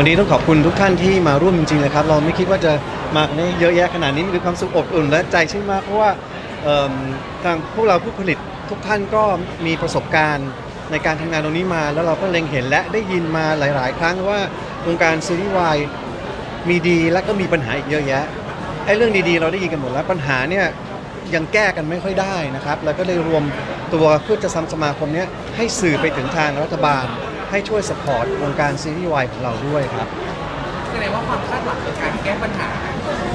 วันนี้ต้องขอบคุณทุกท่านที่มาร่วมจริงๆเลยครับ เราไม่คิดว่าจะมากันได้เยอะแยะขนาดนี้มีความสุขอบอุ่นและใจชื่นมากเพราะว่าทางพวกเราผู้ผลิตทุกท่านก็มีประสบการณ์ในการทำงานตรงนี้มาแล้วเราก็เล็งเห็นและได้ยินมาหลาย ๆ ครั้งว่าวงการซีรีส์วายมีดีและก็มีปัญหาอีกเยอะแยะไอ้เรื่องดีๆ เราได้ยินกันหมดแล้วปัญหาเนี่ยยังแก้กันไม่ค่อยได้นะครับ แล้วก็เลยรวมตัวเพื่อจะทำสมาคมเนี้ยให้สื่อไปถึงทางรัฐบาล ให้ช่วยสปอร์ตวงการซีรีส์วายของเราด้วยครับ แสดงว่าความคาดหวังในการแก้ปัญหา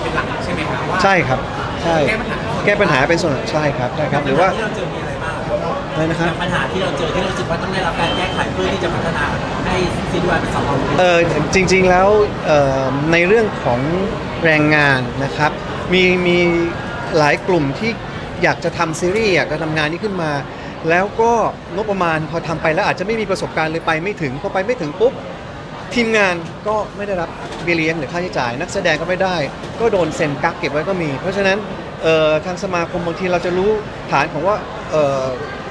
เป็นหลักใช่ไหมครับว่า ใช่ครับ ใช่ แก้ปัญหา แก้ปัญหาเป็นส่วนใช่ครับใช่ครับ หรือว่าที่เราเจอมีอะไรบ้างครับอะไรนะครับ ปัญหาที่เราเจอที่เรารู้สึกว่าต้องได้รับการแก้ไขเพื่อที่จะพัฒนาให้ซีรีส์วายเป็นสองความรู้เออจริงๆแล้วเอ่อในเรื่องของแรงงานนะครับ มีมีหลายกลุ่มที่อยากจะทำซีรีส์อยากจะทำงานนี้ขึ้นมา แล้วก็งบประมาณพอทำไปแล้วอาจจะไม่มีประสบการณ์เลยไปไม่ถึงพอไปไม่ถึงปุ๊บทีมงานก็ไม่ได้รับเบี้ยเลี้ยงหรือค่าใช้จ่าย นักแสดงก็ไม่ได้ ก็โดนเซ็นกักเก็บไว้ก็มี เพราะฉะนั้นทางสมาคมบางทีเราจะรู้ฐานของว่า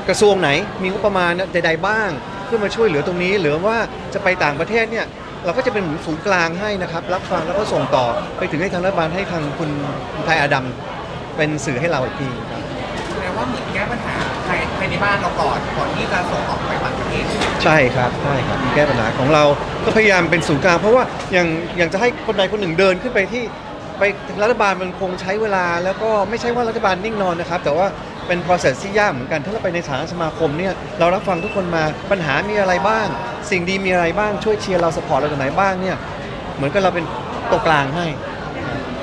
กระทรวงไหนมีงบประมาณใดๆบ้าง เพื่อมาช่วยเหลือตรงนี้ หรือว่าจะไปต่างประเทศเนี่ยเราก็จะเป็นเหมือนศูนย์กลางให้นะครับรับฟังแล้วก็ส่งต่อไปถึงให้ทางรัฐบาลให้ทางคุณไทยอาดัมเป็นสื่อให้เราอีกทีครับ แสดงว่าเหมือนแก้ปัญหาภายภายในบ้านเราก่อนก่อนที่จะส่งออกไปต่างประเทศใช่ครับใช่ครับแก้ปัญหาของเราก็พยายามเป็นศูนย์กลางเพราะว่าอย่างอย่างจะให้คนใดคนหนึ่งเดินขึ้นไปที่ไปรัฐบาลมันคงใช้เวลา แล้วก็ไม่ใช่ว่ารัฐบาลนิ่งนอนนะครับ แต่ว่าเป็น process ที่ยากเหมือนกัน ถ้าเราไปในฐานะสมาคมเนี่ยเรารับฟังทุกคนมาปัญหามีอะไรบ้าง สิ่งดีมีอะไรบ้างช่วยเชียร์เราสปอร์ตเราตรงไหนบ้างเนี่ยเหมือนกับเราเป็นตัวกลางให้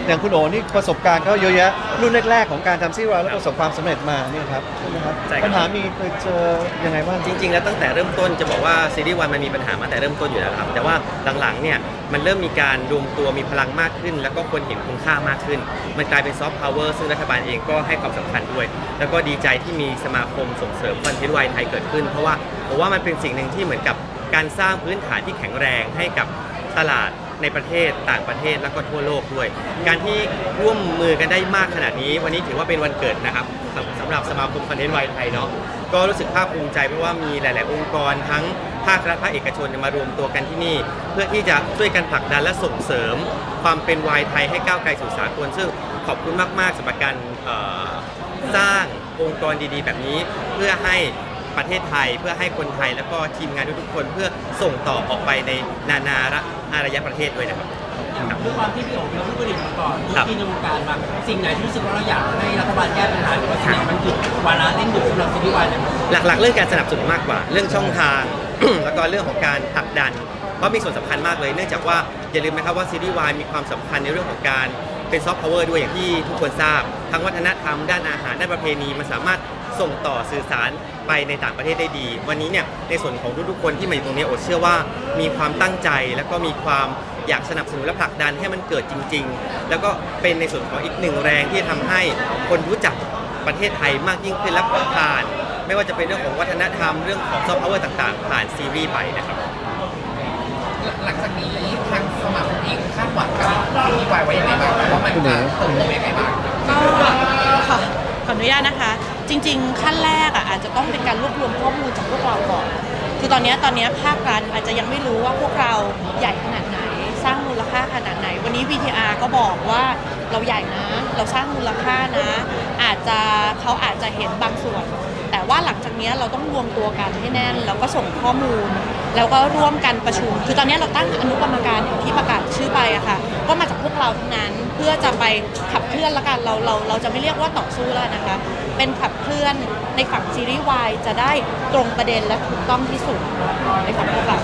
อย่างคุณโอนี่ประสบการณ์ก็เยอะแยะรุ่นแรกๆของการทำซีรีส์แล้วประสบความสำเร็จมาเนี่ยครับใช่ไหมครับใช่ครับ ปัญหามีเคยเจอยังไงบ้าง จริงๆ แล้วตั้งแต่เริ่มต้นจะบอกว่าซีรีส์วันมันมีปัญหามาแต่เริ่มต้นอยู่แล้วครับ แต่ว่าหลังๆเนี่ยมันเริ่มมีการรวมตัวมีพลังมากขึ้น แล้วก็คนเห็นคุณค่ามากขึ้น มันกลายเป็นซอฟต์พาวเวอร์ซึ่งรัฐบาลเองก็ให้ความสำคัญด้วย แล้วก็ดีใจที่มีสมาคมส่งเสริมคอนเทนต์วายไทยเกิดขึ้น เพราะว่าผมว่ามันเป็นสิ่งหนึ่งที่เหมือนกับการสร้างพื้นฐานที่แข็งแรงให้กับตลาด ในประเทศต่างประเทศแล้วก็ทั่วโลกด้วย การที่ร่วมมือกันได้มากขนาดนี้ วันนี้ถือว่าเป็นวันเกิดนะครับสำสำหรับสมาคมคอนเทนต์วายไทยเนาะก็รู้สึกภาคภูมิใจเพราะว่ามีหลาย ๆ องค์กรทั้งภาครัฐภาคเอกชนมารวมตัวกันที่นี่ เพื่อที่จะช่วยกันผลักดันและส่งเสริม ความเป็นวายไทยให้ก้าวไกลสู่สากลซึ่งขอบคุณมาก ๆสำหรับการสร้างองค์กรดี ๆ แบบนี้เพื่อให้ ประเทศไทย เพื่อให้คนไทยแล้วก็ทีมงานทุกๆคนเพื่อส่งต่อออกไปในนานาระอารยประเทศด้วยนะครับด้วยความที่พี่โอ๋เป็นผู้ผลิตมาก่อนครับที่ในวงการมาสิ่งไหนที่รู้สึกว่าเราอยากให้รัฐบาลแก้ปัญหาหรือว่าสิ่งไหนมันคือวาระเร่งด่วนสำหรับซีรีส์วายเนี่ย หลักๆ เรื่องการสนับสนุนมากกว่า เรื่องช่องทาง แล้วก็เรื่องของการผลักดัน เพราะมีส่วนสำคัญมากเลย เนื่องจากว่าอย่าลืมนะครับว่าซีรีส์วายมีความสำคัญในเรื่องของการเป็นซอฟต์พาวเวอร์ด้วยอย่างที่ทุกคนทราบ ทั้งวัฒนธรรมด้านอาหารด้านประเพณีมันสามารถ ส่งต่อสื่อสารไปในต่างประเทศได้ดี วันนี้เนี่ยในส่วนของทุกๆคนที่มาอยู่ตรงนี้โอดเชื่อว่ามีความตั้งใจแล้วก็มีความอยากสนับสนุนและผลักดันให้มันเกิดจริง ๆ แล้วก็เป็นในส่วนของอีกหนึ่งแรงที่ทำให้คนรู้จักประเทศไทยมากยิ่งขึ้นและผ่าน ไม่ว่าจะเป็นเรื่องของวัฒนธรรมเรื่องของซอฟต์พาวเวอร์ต่างๆ ผ่านซีรีส์ไปนะครับ หลังจากนี้ทางสมาคมเองคาดหวังกับซีรีส์วายไว้ยังไงบ้างว่ามันจะเติบโตยังไงบ้าง ก็ขอขออนุญาตนะคะ จริง ๆ ขั้นแรกอะอาจจะต้องเป็นการรวบรวมข้อมูลจากพวกเราก่อน คือตอนนี้ตอนนี้ภาครัฐอาจจะยังไม่รู้ว่าพวกเราใหญ่ขนาดไหน สร้างมูลค่าขนาดไหน วันนี้ VTR ก็บอกว่าเราใหญ่นะ เราสร้างมูลค่านะ อาจจะเขาอาจจะเห็นบางส่วน แต่ว่าหลังจากนี้เราต้องรวมตัวกันให้แน่น แล้วก็ส่งข้อมูล แล้วก็ร่วมกันประชุม คือตอนนี้เราตั้งอนุกรรมการอย่างที่ประกาศชื่อไปอะค่ะ พื่อจะไปขับเคลื่อนละกันเราเราเราจะไม่เรียกว่าต่อสู้แล้วนะคะ เป็นขับเคลื่อนในฝั่งซีรีส์วายจะได้ตรงประเด็นและถูกต้องที่สุดในฝั่งพวกเรา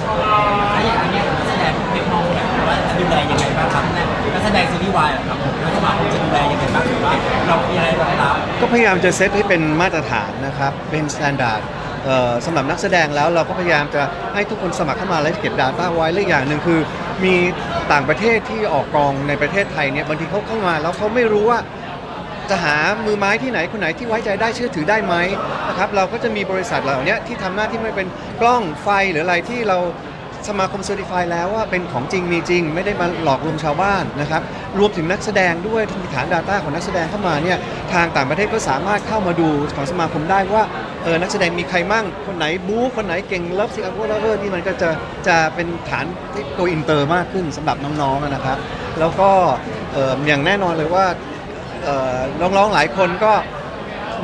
ถ้าอย่างนี้นักแสดงเด็กมองเนี่ยว่าจะดูแลยังไงบ้างครับนักแสดงซีรีส์วายอะครับผมแล้วสมาคมจะดูแลยังไงบ้างหรือว่าเรามีอะไรรองรับก็พยายามจะเซตให้เป็นมาตรฐานนะครับเป็นสแตนดาร์ดสำหรับนักแสดงแล้วเราก็พยายามจะให้ทุกคนสมัครเข้ามาและเก็บ Data ไว้และอกอย่างหนึ่งคือ มีต่างประเทศที่ออกกองในประเทศไทยเนี่ยบางทีเขาเข้ามาแล้วเขาไม่รู้ว่าจะหามือไม้ที่ไหนคนไหนที่ไว้ใจได้เชื่อถือได้ไหมนะครับเราก็จะมีบริษัทเหล่านี้ที่ทำหน้าที่ไม่เป็นกล้องไฟหรืออะไรที่เรา สมาคมเซอร์ติฟายแล้วว่าเป็นของจริงมีจริง ไม่ได้มาหลอกลวงชาวบ้านนะครับรวมถึงนักแสดงด้วยมีฐาน Data ของนักแสดงเข้ามาเนี่ยทางต่างประเทศก็สามารถเข้ามาดูของสมาคมได้ว่าเออนักแสดงมีใครมั่ง คนไหนบู๊คนไหนเก่งเลิฟซิงเกิลเลเวอร์ที่มันก็จะจะเป็นฐานที่ตัวอินเตอร์มากขึ้นสำหรับน้องๆนะครับแล้วก็อย่างแน่นอนเลยว่าน้องๆหลายคนก็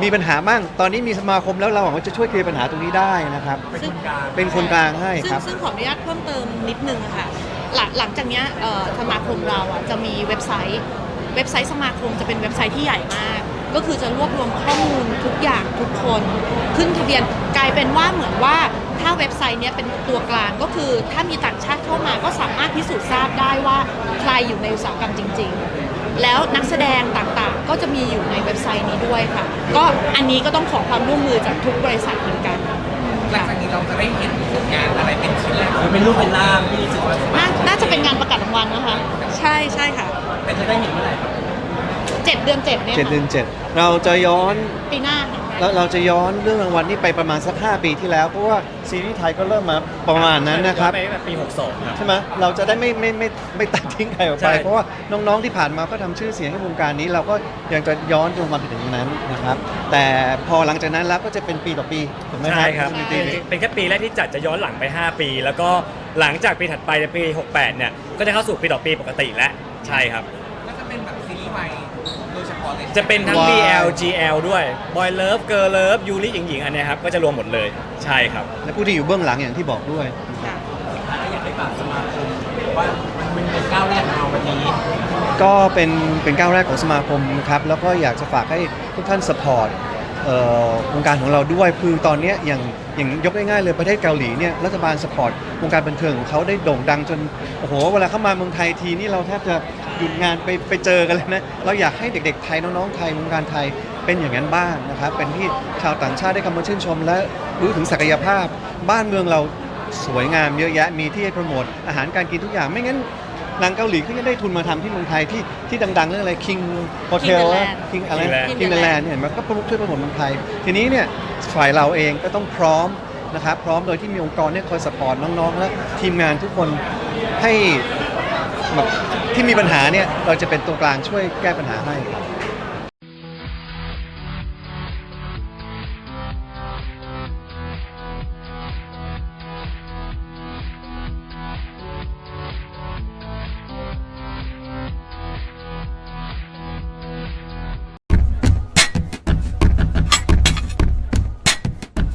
มีปัญหามั่งตอนนี้มีสมาคมแล้วเราหวังว่าจะช่วยเคลียร์ปัญหาตรงนี้ได้นะครับเป็นคนกลางเป็นคนกลางให้ซึ่คงรับ ซึ่งขออนุญาตเพิ่มเติมนิดนึงค่ะหลังหลังจากเนี้ยเอ่อสมาคมเราอะจะมีเว็บไซต์ เว็บไซต์สมาคมจะเป็นเว็บไซต์ที่ใหญ่มาก ก็คือจะรวบรวมข้อมูลทุกอย่างทุกคน ขึ้นทะเบียนกลายเป็นว่าเหมือนว่าถ้าเว็บไซต์เนี้ยเป็นตัวกลางก็คือ ถ้ามีต่างชาติเข้ามาก็สามารถพิสูจน์ทราบได้ว่าใครอยู่ในอุตสาหกรรมจริง ๆ แล้วนักแสดงต่างๆ ก็จะมีอยู่ในเว็บไซต์นี้ด้วยค่ะ ก็อันนี้ก็ต้องขอความร่วมมือจากทุกบริษัทเหมือนกัน หลังจากนี้เราจะได้เห็นผลงานอะไรเป็นชิ้นแรกมันเป็นรูปเป็นร่างที่รู้สึกว่านาน่าจะเป็นงานประกาศรางวัลนะคะ ใช่ใช่ค่ะเป็นจะได้เห็นเมื่อไหร่ครับเจ็ดเดือนเจ็ดเนี่ยเจ็ดเดือนค่ะเจ็ดเราจะย้อนปีหน้าค่ะ เราเราจะย้อนเรื่องรางวัลนี้ไปประมาณสัก 5 ปีที่แล้ว เพราะว่าซีรีส์ไทยก็เริ่มมาประมาณนั้นนะครับ ไปแบบปี62ครับ ใช่ไหมเราจะได้ไม่ไม่ไม่ไม่ตัดทิ้งใครออกไป ใช่ เพราะว่าน้องๆที่ผ่านมาก็ทำชื่อเสียงให้วงการนี้ เราก็ยังจะย้อนรางวัลไปถึงนั้นนะครับ แต่พอหลังจากนั้นแล้วก็จะเป็นปีต่อปีถูกไหมครับใช่ครับใช่เป็นเป็นแค่ปีแรกที่จัดจะย้อนหลังไป 5 ปี แล้วก็หลังจากปีถัดไปในปี 68 เนี่ย ก็จะเข้าสู่ปีต่อปีปกติแล้ว ใช่ครับก็จะเป็นแบบซีรีส์วาย จะเป็นทั้ง Why BL GL ด้วย Boy Love Girl Love ยูริหญิงหญิงๆ อันเนี้ยครับ ก็จะรวมหมดเลย ใช่ครับ และผู้ที่อยู่เบื้องหลังอย่างที่บอกด้วยค่ะถ้าอยากให้ฝากสมาคมว่ามันเป็นก้าวแรกของเราวันนี้ ก็เป็นเป็นก้าวแรกของสมาคมนะครับ แล้วก็อยากจะฝากให้ทุกท่านสปอร์ต วงการของเราด้วยคือตอนนี้อย่างอย่างยกง่ายๆเลยประเทศเกาหลีเนี่ยรัฐบาลสปอร์ตวงการบันเทิงของเขาได้โด่งดังจนโอ้โหเวลาเข้ามาเมืองไทยทีนี่เราแทบจะหยุดงานไปไปเจอกันเลยนะเราอยากให้เด็กๆไทยน้องๆไทยวงการไทยเป็นอย่างนั้นบ้างนะครับเป็นที่ชาวต่างชาติได้คำมาชื่นชม และรู้ถึงศักยภาพ บ้านเมืองเราสวยงามเยอะแยะมีที่ให้โปรโมทอาหารการกินทุกอย่างไม่งั้น หนังเกาหลีเขายังได้ทุนมาทำที่เมืองไทยที่ที่ดัง ๆ เรื่องอะไร King Hotel King King the Land อะไร King the Land King the Land เนี่ยเห็นไหมก็ช่วยโปรโมทเมืองไทย ทีนี้เนี่ยฝ่ายเราเองก็ต้องพร้อมนะครับพร้อมโดยที่มีองค์กรเนี่ยคอยสปอร์ตน้องๆ และทีมงานทุกคนให้แบบที่มีปัญหาเนี่ยเราจะเป็นตัวกลางช่วยแก้ปัญหาให้